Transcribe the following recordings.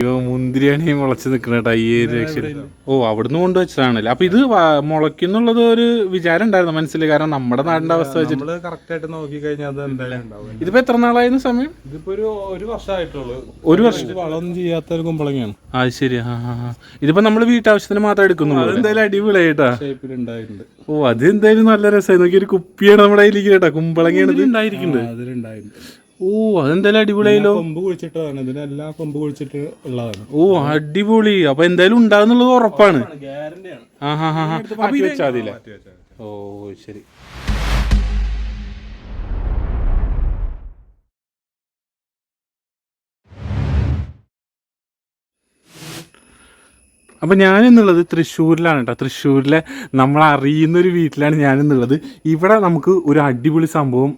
അയ്യോ മുന്തിരിയാണ് മുളച്ച് നിക്കണേട്ടാ ഈ ഒരു രക്ഷ ഓ അവിടുന്ന് കൊണ്ടുവച്ചതാണല്ലേ. അപ്പൊ ഇത് മുളയ്ക്കുന്നുള്ളത് ഒരു വിചാരം ഉണ്ടായിരുന്നു മനസ്സിൽ കാരണം നമ്മുടെ നാടിന്റെ അവസ്ഥ വെച്ചിട്ട്. നമ്മൾ കറക്റ്റ് ആയിട്ട് നോക്കി കഴിഞ്ഞാൽ അത് എന്തായാലും ഉണ്ടാവും ഇതിപ്പോ എത്ര നാളായിരുന്നു സമയം? ഇതിപ്പോ ഒരു ഒരു വർഷമായിട്ടുള്ളൂ. ഒരു വർഷം. വളമൊന്നും ചെയ്യാത്ത ഒരു കുമ്പളങ്ങയാണ്. ആ ശരി ആ. ഇതിപ്പോ നമ്മൾ വീട്ടാവശ്യത്തിന് മാത്രം എടുക്കുന്നുള്ളൂ അതെന്തായാലും അടിപൊളിയായിട്ടാ ഷേപ്പിൽ ഉണ്ടായിട്ടുണ്ട്. ഓ അത് എന്തായാലും നല്ല രസമായി. നോക്കി ഒരു കുപ്പിയാണ് നമ്മുടെ കയ്യിലേക്ക് കേട്ടാ. കുമ്പളങ്ങയാണ് ഇത് ഉണ്ടായിരിക്കുന്നത് അതിലുണ്ടായിട്ടുണ്ട്. ഓ അതെന്തായാലും അടിപൊളിയായല്ലോ. കൊമ്പ് കുഴിച്ചിട്ടതാണ്. ഇതിനെല്ലാം കൊമ്പ് കുഴിച്ചിട്ട് ഉള്ളതാണ്. ഓ അടിപൊളി. അപ്പൊ എന്തായാലും ഉണ്ടാകുന്നുള്ളത് ഉറപ്പാണ്. ഗ്യാരണ്ടിയാണ് ആഹാ ഹാ ഹാ മാറ്റി ഇത് ഓ ശരി. അപ്പം ഞാനെന്നുള്ളത് തൃശ്ശൂരിലാണ് കേട്ടോ തൃശ്ശൂരിലെ നമ്മൾ അറിയുന്ന ഒരു വീട്ടിലാണ് ഞാനെന്നുള്ളത്. ഇവിടെ നമുക്ക് ഒരു അടിപൊളി സംഭവം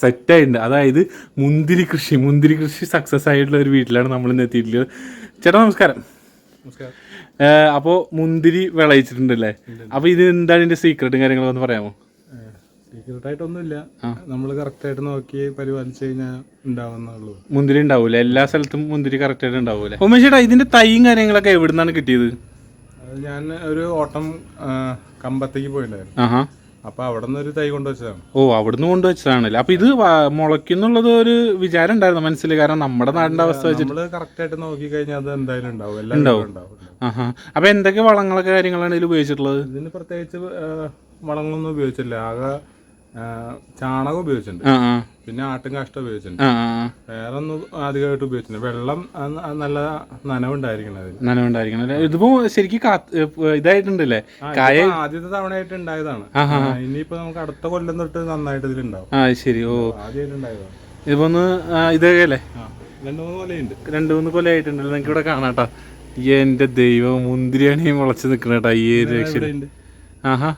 സെറ്റായിട്ടുണ്ട് അതായത് മുന്തിരി കൃഷി മുന്തിരി കൃഷി സക്സസ് ആയിട്ടുള്ള ഒരു വീട്ടിലാണ് നമ്മൾ ഇന്ന് എത്തിയിട്ടുള്ളത്. ചേട്ടാ നമസ്കാരം. നമസ്കാരം. അപ്പോൾ മുന്തിരി വിളയിച്ചിട്ടുണ്ടല്ലേ? അപ്പോൾ ഇത് എന്താണ് ഇതിന്റെ സീക്രട്ടും കാര്യങ്ങളൊക്കെ ഒന്ന് പറയാമോ? സീക്രട്ട് ആയിട്ടൊന്നുമില്ല നമ്മൾ കറക്റ്റ് ആയിട്ട് നോക്കി പരിപാലിച്ചു കഴിഞ്ഞാൽ ഉണ്ടാവുന്നുള്ളൂ മുന്തിരി ഉണ്ടാവൂല? എല്ലാ സ്ഥലത്തും മുന്തിരി കറക്റ്റ് ആയിട്ട് ഉണ്ടാവൂല ഉമേഷേട്ടാ ഇതിന്റെ തൈയും കാര്യങ്ങളൊക്കെ എവിടെ നിന്നാണ് കിട്ടിയത് ഞാൻ ഒരു ഓട്ടം കമ്പത്തേക്ക് പോയിട്ടുണ്ടായിരുന്നു ആഹാ. അപ്പൊ അവിടെ നിന്ന് ഒരു തൈ കൊണ്ടുവച്ചതാണ്. ഓ അവിടുന്ന് കൊണ്ടുവച്ചതാണല്ലേ? അപ്പൊ ഇത് മുളയ്ക്കുന്നുള്ളത് ഒരു വിചാരം ഉണ്ടായിരുന്നു മനസ്സിൽ കാരണം നമ്മുടെ നാടിന്റെ അവസ്ഥ വെച്ചിട്ട് നമ്മൾ കറക്റ്റ് ആയിട്ട് നോക്കി കഴിഞ്ഞാൽ അത് എന്തായാലും ഉണ്ടാവും. ഉണ്ടാവും. ആഹാ. അപ്പൊ എന്തൊക്കെ വളങ്ങളൊക്കെ കാര്യങ്ങളാണ് ഇതിൽ ഉപയോഗിച്ചിട്ടുള്ളത്? ഇതിന് പ്രത്യേകിച്ച് വളങ്ങളൊന്നും ഉപയോഗിച്ചില്ല ആകെ ചാണകം ഉപയോഗിച്ചിട്ടുണ്ട്. പിന്നെ ആട്ടും കാഷ്ടം ഉപയോഗിച്ചിട്ടുണ്ട്. വേറെ ഒന്നും അധികമായിട്ട് ഉപയോഗിച്ചിട്ടുണ്ട് വെള്ളം നല്ല നനവുണ്ടായിരിക്കണം അതിന്. നനവുണ്ടായിരിക്കണം ഇതിപ്പോ ശരിക്കും ഇതായിട്ടുണ്ടല്ലേ? കായ തവണ ആദ്യത്തെ തവണയായിട്ട് ഉണ്ടായതാണ്. ഇനിയിപ്പോ നമുക്ക് അടുത്ത കൊല്ലം തൊട്ട് നന്നായിട്ട് ഇതിലുണ്ടാവും. ആ ശരി. ഓ. ആദ്യമായിട്ടുണ്ടായതാണ് ഇതിപ്പോ ഒന്ന് ഇതേ രണ്ടു മൂന്ന് കൊല്ലയുണ്ട് രണ്ടു മൂന്ന് കൊല്ലമായിട്ടുണ്ടല്ലോ നിങ്ങൾക്ക് ഇവിടെ കാണാട്ടാ എന്റെ ദൈവം മുന്തിരിയാണ് മുളച്ച് നിക്കണേട്ടാ ഈ ഒരു രക്ഷ ആഹാ.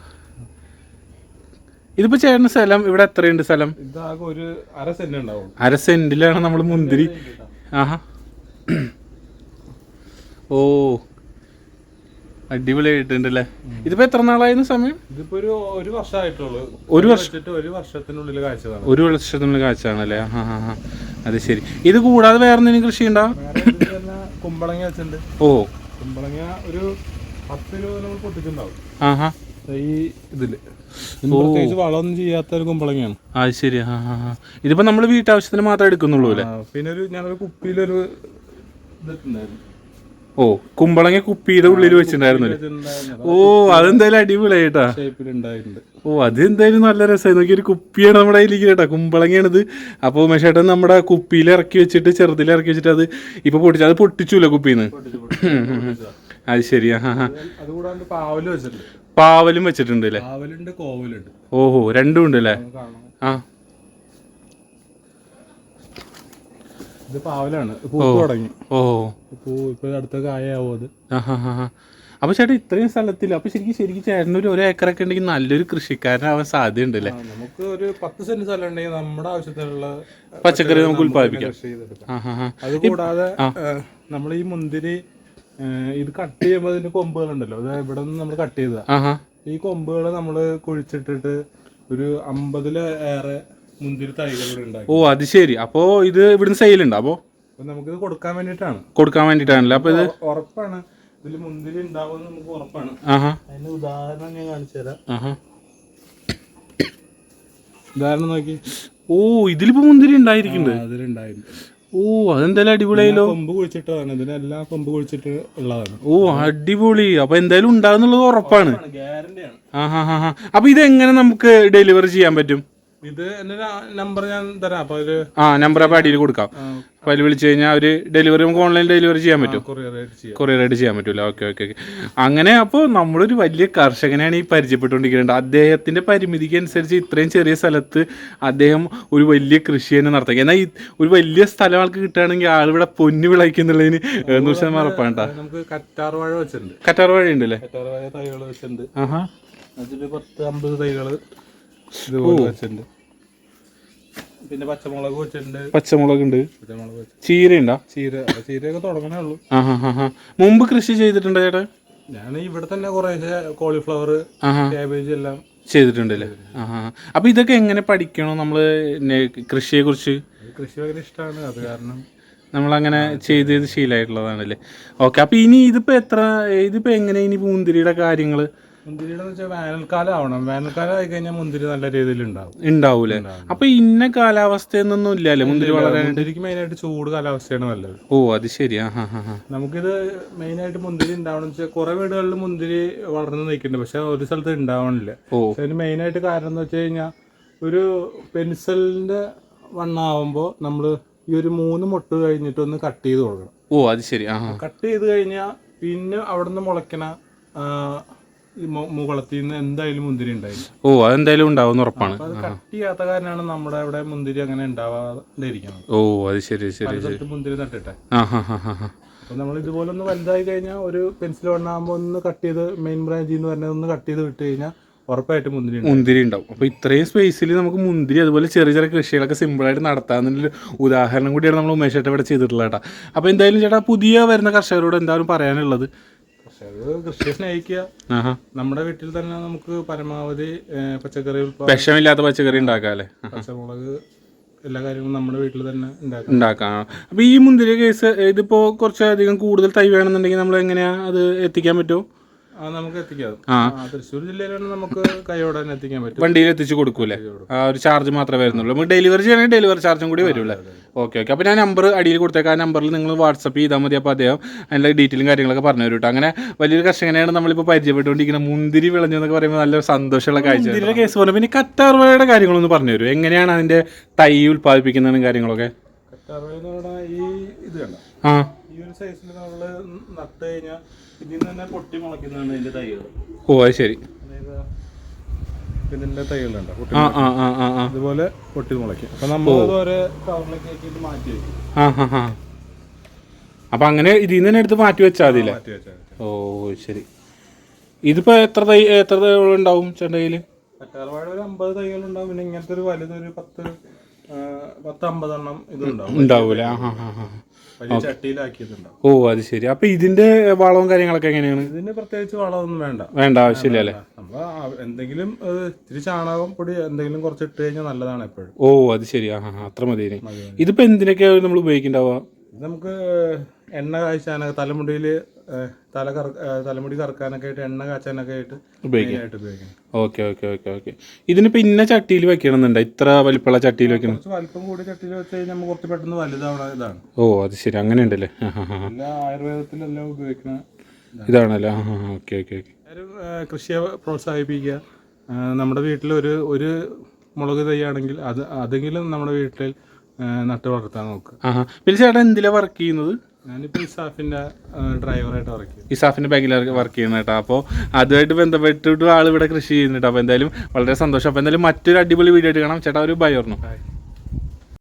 ഇതിപ്പോ ചേട്ടന് സ്ഥലം ഇവിടെ എത്രയുണ്ട് സ്ഥലം? ഇതാകെ ഒരു അര സെന്റ് ഉണ്ടാവും. അര സെന്റിലാണ് നമ്മൾ മുന്തിരി. ആഹാ. ഓ. അടിപൊളിയായിട്ടുണ്ടല്ലേ? ഇതിപ്പോ എത്ര നാളായിരുന്നു സമയം? ഇതിപ്പോ ഒരു ഒരു വർഷമായിട്ടുള്ളൂ. ഒരു വെച്ചിട്ട് ഒരു വർഷത്തിനുള്ളിൽ കാഴ്ചതാണ്. ഒരു വർഷത്തിനുള്ള കാഴ്ചയാണല്ലേ? ആ അത് ശരി. ഇത് കൂടാതെ വേറെ എന്തെങ്കിലും കൃഷി ഉണ്ടോ? വേറെ ഇതിൽ തന്നെ കുമ്പളങ്ങ വെച്ചിട്ടുണ്ട്. ഓ. കുമ്പളങ്ങ ഒരു പത്ത് രൂപ പൊട്ടിച്ചിട്ടുണ്ടാവും. ആഹാ. ഈ ഇതിൽ. ഇതിന് പ്രത്യേകിച്ച് വളമൊന്നും ചെയ്യാത്ത ഒരു കുമ്പളങ്ങയാണ് ശരി ആ ആ ആ. ഇതിപ്പോ നമ്മൾ വീട്ടാവശ്യത്തിന് മാത്രമേ എടുക്കുന്നുള്ളൂ അല്ലേ? പിന്നെ ഒരു ഞാനൊരു കുപ്പിയിലൊരു ഇതിട്ടുണ്ടായിരുന്നു. ഓ കുമ്പളങ്ങ കുപ്പിയുടെ ഉള്ളിൽ വെച്ചിട്ടുണ്ടായിരുന്നു. ഓ അതെന്തായാലും അടിപൊളിയായിട്ടാ. ഓ അത് എന്തായാലും നല്ല രസമായി നോക്കി ഒരു കുപ്പിയാണ് നമ്മുടെ കയ്യിലേക്ക് കേട്ടോ. കുമ്പളങ്ങയാണിത്. അപ്പോൾ ഉമേഷേട്ടൻ നമ്മുടെ കുപ്പിയിൽ ഇറക്കി വെച്ചിട്ട് ചെറുതിൽ ഇറക്കി വെച്ചിട്ട് അത് ഇപ്പൊ പൊട്ടിച്ചു. അത് പൊട്ടിച്ചൂല കുപ്പിന്ന്? അത് ശരിയാ. അതുകൂടാണ്ട് പാവൽ വെച്ചിട്ടുണ്ട്. പാവലും വെച്ചിട്ടുണ്ട് അല്ലേ പാവലുണ്ട് കോവലുണ്ട്. ഓഹോ രണ്ടും ഉണ്ട് അല്ലേ ആ. ഇത് പാവലാണ്. പൂത്ത് തുടങ്ങി. ഓ പൂ ഇപ്പൊ അടുത്ത കായാവും അത്. അപ്പൊ ചേട്ടാ ഇത്രയും സ്ഥലത്തിൽ അപ്പൊ ശരിക്കും ശരിക്കും ചേട്ടനൊരു ഒരു ഏക്കറൊക്കെ ഉണ്ടെങ്കിൽ നല്ലൊരു കൃഷിക്കാരനാവാൻ സാധ്യതയുണ്ട് അല്ലേ നമുക്ക് ഒരു പത്ത് സെന്റ് സ്ഥലം ഉണ്ടെങ്കിൽ നമ്മുടെ ആവശ്യത്തിനുള്ള പച്ചക്കറി നമുക്ക് ഉൽപ്പാദിപ്പിക്കാം. ഹാ അത് കൂടാതെ നമ്മൾ ഈ മുന്തിരി ഇത് കട്ട് ചെയ്യുമ്പോൾ അതിന്റെ കൊമ്പുകൾ ഉണ്ടല്ലോ അതായത് ഇവിടെ നിന്ന് നമ്മൾ കട്ട് ചെയ്തതാ ആഹാ. ഈ കൊമ്പുകൾ നമ്മൾ കുഴിച്ചിട്ടിട്ട് ഒരു അമ്പതിൽ ഏറെ മുന്തിരി തൈകൾ ഉണ്ടാക്കി. ഓ അത് ശരി. അപ്പോ ഇത് ഇവിടുന്ന് സെയിലുണ്ട് അപ്പോ അപ്പൊ നമുക്കിത് കൊടുക്കാൻ വേണ്ടിട്ടാണ് കൊടുക്കാൻ വേണ്ടിട്ടാണല്ലോ അപ്പൊ ഇത് ഉറ- ഉറപ്പാണ്. ഇതിൽ മുന്തിരി ഉണ്ടാവും നമുക്ക് ഉറപ്പാണ്. അതിന് ഉദാഹരണം ഞാൻ കാണിച്ചു തരാം. ഉദാഹരണം നോക്കി. ഓ ഇതിലിപ്പോ മുന്തിരി ഉണ്ടായിരിക്കുന്നുണ്ട്. അതിലുണ്ടായിരുന്നു. ഓ അതെന്തായാലും അടിപൊളിയായല്ലോ. കൊമ്പ് കുഴിച്ചിട്ടതാണ്. ഇതിനെല്ലാം കൊമ്പ് കുഴിച്ചിട്ട് ഉള്ളതാണ്. ഓ അടിപൊളി. അപ്പൊ എന്തായാലും ഉണ്ടാകുന്നുള്ളത് ഉറപ്പാണ്. ഗ്യാരണ്ടിയാണ് ആ ഹാ ഹാ ഹാ അപ്പൊ ഇത് എങ്ങനെ നമുക്ക് ഡെലിവറി ചെയ്യാൻ പറ്റും? ഇത് എന്റെ നമ്പർ ഞാൻ തരാം. അപ്പൊ അതിൽ ആ നമ്പർ അടിയിൽ കൊടുക്കാം. അപ്പൊ അതിൽ വിളിച്ചു കഴിഞ്ഞാൽ അവർ ഡെലിവറി നമുക്ക് ഓൺലൈൻ ഡെലിവറി ചെയ്യാൻ പറ്റും കൊറിയർ ആയിട്ട് ചെയ്യാം. കൊറിയർ ആയിട്ട് ചെയ്യാൻ പറ്റൂല. Okay okay okay. അങ്ങനെ അപ്പോൾ നമ്മളൊരു വലിയ കർഷകനാണ് ഈ പരിചയപ്പെട്ടുകൊണ്ടിരിക്കുന്നത്. അദ്ദേഹത്തിന്റെ പരിമിതിക്ക് അനുസരിച്ച് ഇത്രയും ചെറിയ സ്ഥലത്ത് അദ്ദേഹം ഒരു വലിയ കൃഷി തന്നെ നടത്തുക എന്നാൽ ഈ ഒരു വലിയ സ്ഥലം ആൾക്ക് കിട്ടുകയാണെങ്കിൽ ആളിവിടെ പൊന്നു വിളയ്ക്കുന്നുള്ളതിന് നൂറ് ശതമാനം ഉറപ്പാണ് ട്ടാ. നമുക്ക് കറ്റാർ വാഴ വെച്ചിട്ടുണ്ട്. കറ്റാർ വഴി ഉണ്ടല്ലേ? കറ്റാർ വാഴ തൈകൾ വെച്ചിട്ടുണ്ട്. ആഹാ. പത്ത് അമ്പത് തൈകൾ ഇതുപോലെ വെച്ചിട്ടുണ്ട്. പിന്നെ പച്ചമുളക് വെച്ചിട്ടുണ്ട്. പച്ചമുളക് ഉണ്ട് പച്ചമുളക് ഉണ്ടോ ചീരയുണ്ടോ? ചീര ചീരയൊക്കെ തുടങ്ങണേ ഉള്ളൂ. മുമ്പ് കൃഷി ചെയ്തിട്ടുണ്ട് ചേട്ടാ? ഞാൻ ഇവിടെ തന്നെ കുറേശ്ശെ കോളിഫ്ലവർ കാബേജ് എല്ലാം ചെയ്തിട്ടുണ്ടല്ലേ? അപ്പൊ ഇതൊക്കെ എങ്ങനെ പഠിക്കണോ നമ്മൾ കൃഷിയെ കുറിച്ച് കൃഷി ഭയങ്കര ഇഷ്ടമാണ് അത് കാരണം നമ്മളങ്ങനെ ചെയ്ത് ചെയ്ത് ശീലമായിട്ടുള്ളതാണല്ലേ. ഓക്കെ അപ്പൊ ഇനി ഇതിപ്പോ എത്ര ഇതിപ്പോ എങ്ങനെ ഇനി മുന്തിരിയുടെ കാര്യങ്ങൾ? മുന്തിരിയുടെ വെച്ചാൽ വേനൽക്കാലം ആവണം. വേനൽക്കാലം ആയി കഴിഞ്ഞാൽ മുന്തിരി നല്ല രീതിയിൽ ഉണ്ടാവും. ഉണ്ടാവൂലേ? അപ്പൊ ഇന്ന കാലാവസ്ഥയൊന്നും ഇല്ലല്ലേ മുന്തിരി വളരാൻ? മുന്തിരിക്ക് മെയിനായിട്ട് ചൂട് കാലാവസ്ഥയാണ് നല്ലത്. ഓ അത് ശരി. നമുക്കിത് മെയിൻ ആയിട്ട് മെയിനായിട്ട് മുന്തിരി ഉണ്ടാവണം വെച്ചാൽ കുറെ വീടുകളിൽ മുന്തിരി വളർന്നു നിൽക്കുന്നുണ്ട്. പക്ഷെ ഒരു സ്ഥലത്ത് ഉണ്ടാവണില്ല. ഓ. മെയിൻ അതിന് മെയിനായിട്ട് കാരണം എന്ന് വെച്ച് കഴിഞ്ഞാൽ ഒരു പെൻസിലിന്റെ വണ്ണാവുമ്പോൾ നമ്മൾ ഈ ഒരു മൂന്ന് മുട്ട് കഴിഞ്ഞിട്ട് ഒന്ന് കട്ട് ചെയ്ത് കൊടുക്കണം. ഓ അത് ശരി. കട്ട് ചെയ്ത് കഴിഞ്ഞാൽ പിന്നെ അവിടെ നിന്ന് മുളയ്ക്കണ മുകളത്തിൽ നിന്ന് എന്തായാലും മുന്തിരി ഉണ്ടായില്ല. ഓ അതെന്തായാലും ഉണ്ടാവും ഉറപ്പാണ്. അത് കട്ട് ചെയ്യാത്ത കാരണമാണ് നമ്മുടെ ഇവിടെ മുന്തിരി അങ്ങനെ ഉണ്ടാവാതിരിക്കുന്നത്. ഓ അത് ശരി ശരി സ്ഥലത്ത് മുന്തിരി നട്ടിട്ടെ. ആ ഹാ ഹാ ഹാ ഹാ. നമ്മൾ ഇതുപോലെ ഒന്ന് വലുതായി കഴിഞ്ഞാൽ ഒരു പെൻസിൽ വണ്ണാകുമ്പോൾ ഒന്ന് കട്ട് ചെയ്ത് മെയിൻ ബ്രാഞ്ചിൽ നിന്ന് പറഞ്ഞ ഒന്ന് കട്ട് ചെയ്ത് വിട്ട് കഴിഞ്ഞാൽ ഉറപ്പായിട്ട് മുന്തിരി ഉണ്ടാവും. മുന്തിരി ഉണ്ടാവും. അപ്പൊ ഇത്രയും സ്പേസിൽ നമുക്ക് മുന്തിരി അതുപോലെ ചെറിയ ചെറിയ കൃഷികളൊക്കെ സിമ്പിളായിട്ട് നടത്താമെന്നുള്ള ഉദാഹരണം കൂടിയാണ് നമ്മൾ ഉമേഷ് ചേട്ടാ ഇവിടെ ചെയ്തിട്ടുള്ളത് കേട്ടോ. അപ്പൊ എന്തായാലും ചേട്ടാ പുതിയ വരുന്ന കർഷകരോട് എന്തായാലും പറയാനുള്ളത്? പക്ഷെ അത് കൃഷിയെ സ്നേഹിക്കുക. ആഹാ. നമ്മുടെ വീട്ടിൽ തന്നെ നമുക്ക് പരമാവധി ഏഹ്, പച്ചക്കറി ഉൽപ്പാദനം വിഷമില്ലാത്ത പച്ചക്കറി ഉണ്ടാക്കാം അല്ലേ? പച്ചമുളക് എല്ലാ കാര്യങ്ങളും നമ്മുടെ വീട്ടിൽ തന്നെ ഉണ്ടാക്കാം. ഉണ്ടാക്കാം. അപ്പൊ ഈ മുന്തിരി കേസ് ഇതിപ്പോ കുറച്ചധികം കൂടുതൽ തൈ വേണമെന്നുണ്ടെങ്കിൽ നമ്മൾ എങ്ങനെയാ അത് എത്തിക്കാൻ പറ്റുമോ നമുക്ക് എത്തിക്കാം. ആ. ആ, തൃശ്ശൂർ ജില്ലയിലാണ് നമുക്ക് കൈയോടെ തന്നെ എത്തിക്കാൻ പറ്റും. വണ്ടിയിൽ എത്തിച്ചു കൊടുക്കൂലേ? ആ ഒരു ചാർജ് മാത്രമേ വരുന്നുള്ളൂ. നമുക്ക് ഡെലിവറി ചെയ്യണമെങ്കിൽ ഡെലിവറി ചാർജും കൂടി വരുള്ളൂ ഓക്കെ ഓക്കെ അപ്പോൾ ഞാൻ നമ്പർ അടിയിൽ കൊടുത്തേക്കാം. ആ നമ്പറിൽ നിങ്ങൾ വാട്സപ്പ് ചെയ്താൽ മതി. അപ്പോൾ അദ്ദേഹം അതിന്റെ ഡീറ്റെയിലും കാര്യങ്ങളൊക്കെ പറഞ്ഞു തരും കേട്ടോ. അങ്ങനെ വലിയൊരു കർഷകനെയാണ് നമ്മളിപ്പോൾ പരിചയപ്പെട്ടുകൊണ്ടിരിക്കുന്നത്. മുന്തിരി വിളഞ്ഞു എന്നൊക്കെ പറയുമ്പോൾ നല്ല സന്തോഷമുള്ള കാഴ്ച മുന്തിരിയുടെ കേസ് പോലെ. പിന്നെ കറ്റാർവാഴയുടെ കാര്യങ്ങളൊന്ന് പറഞ്ഞു തരും എങ്ങനെയാണ് അതിന്റെ തൈ ഉൽപ്പാദിപ്പിക്കുന്നതും കാര്യങ്ങളൊക്കെ? കറ്റാർവാഴ ഈ ഇത് കണ്ട? ആ. ഈ ഒരു സൈസിൽ നമ്മൾ നട്ട് കഴിഞ്ഞാൽ ഓ അത് ശരി. ഇതിന്റെ തൈകളുണ്ട് പൊട്ടി മുളയ്ക്കും. അപ്പൊ നമ്മൾ മാറ്റി അങ്ങനെ ഇതിൽ നിന്ന് എടുത്ത് മാറ്റി വെച്ചാൽ മതി ഓ ശരി. ഇതിപ്പോ എത്ര തൈ എത്ര തൈകൾ ഉണ്ടാവും ചേട്ടന്റെ കയ്യിൽ കറ്റാർവാഴ ഒരു അമ്പത് തൈകളുണ്ടാവും പിന്നെ ഇങ്ങനത്തെ ഒരു വലുതൊരു പത്ത് ആ, പത്ത് അമ്പതെണ്ണം ഇതുണ്ടാവും ഉണ്ടാവൂലേ ഓ അത് ശരി. അപ്പൊ ഇതിന്റെ വളവും കാര്യങ്ങളൊക്കെ എങ്ങനെയാണ്? ഇതിന് പ്രത്യേകിച്ച് വളമൊന്നും വേണ്ട. വേണ്ട ആവശ്യമില്ല അല്ലേ? എന്തെങ്കിലും ഇത്തിരി ചാണകം പൊടി എന്തെങ്കിലും കുറച്ച് ഇട്ട് കഴിഞ്ഞാൽ നല്ലതാണ് എപ്പോഴും. ഓ അത് ശരി. ആ അത്ര മതി ഇതിപ്പോ എന്തിനൊക്കെയാണ് നമ്മൾ ഉപയോഗിക്കുന്നുണ്ടാവുക ഇത് നമുക്ക് എണ്ണ കാഴ്ചാനൊക്കെ തലമുടിയിൽ തല കറ തലമുടി കറക്കാനൊക്കെ ആയിട്ട് എണ്ണ കാച്ചാനൊക്കെ ആയിട്ട് ഉപയോഗിക്കാം. ഉപയോഗിക്കണം. Okay okay okay okay. ഇതിനിപ്പോ ഇന്ന ചട്ടിയിൽ വെക്കണമെന്നുണ്ടോ? ഇത്ര വലിപ്പമുള്ള ചട്ടിയിൽ വെക്കണം കുറച്ച് വലിപ്പം കൂടി ചട്ടിയിൽ വെച്ച് കഴിഞ്ഞാൽ നമുക്ക് കുറച്ച് പെട്ടെന്ന് വലുതാവണ ഇതാണ്. ഓ അത് ശരി. അങ്ങനെ ഉണ്ടല്ലേ ആയുർവേദത്തിലെല്ലാം ഉപയോഗിക്കുന്ന ഇതാണല്ലേ? ആ ഓക്കെ ഓക്കെ ഓക്കെ. കൃഷിയെ പ്രോത്സാഹിപ്പിക്കുക. നമ്മുടെ വീട്ടിൽ ഒരു ഒരു മുളക് തൈയാണെങ്കിൽ അത് അതെങ്കിലും നമ്മുടെ വീട്ടിൽ നട്ട് വളർത്താൻ നോക്കുക പിന്നെ ചേട്ടൻ എന്തിലാണ് വർക്ക് ചെയ്യുന്നത്? ഞാനിപ്പോൾ ഇസാഫിന്റെ ഡ്രൈവറായിട്ട് വർക്ക് ചെയ്യും ഇസാഫിന്റെ ബാഗിൽ വർക്ക് ചെയ്യുന്ന കേട്ടോ. അപ്പോൾ അതുമായിട്ട് ബന്ധപ്പെട്ടിട്ട് ആൾ ഇവിടെ കൃഷി ചെയ്യുന്നുണ്ട്. അപ്പോൾ എന്തായാലും വളരെ സന്തോഷം. അപ്പോൾ എന്തായാലും മറ്റൊരു അടിപൊളി വീഡിയോ ആയിട്ട് കാണാം. ചേട്ടാ ഒരു ബൈ.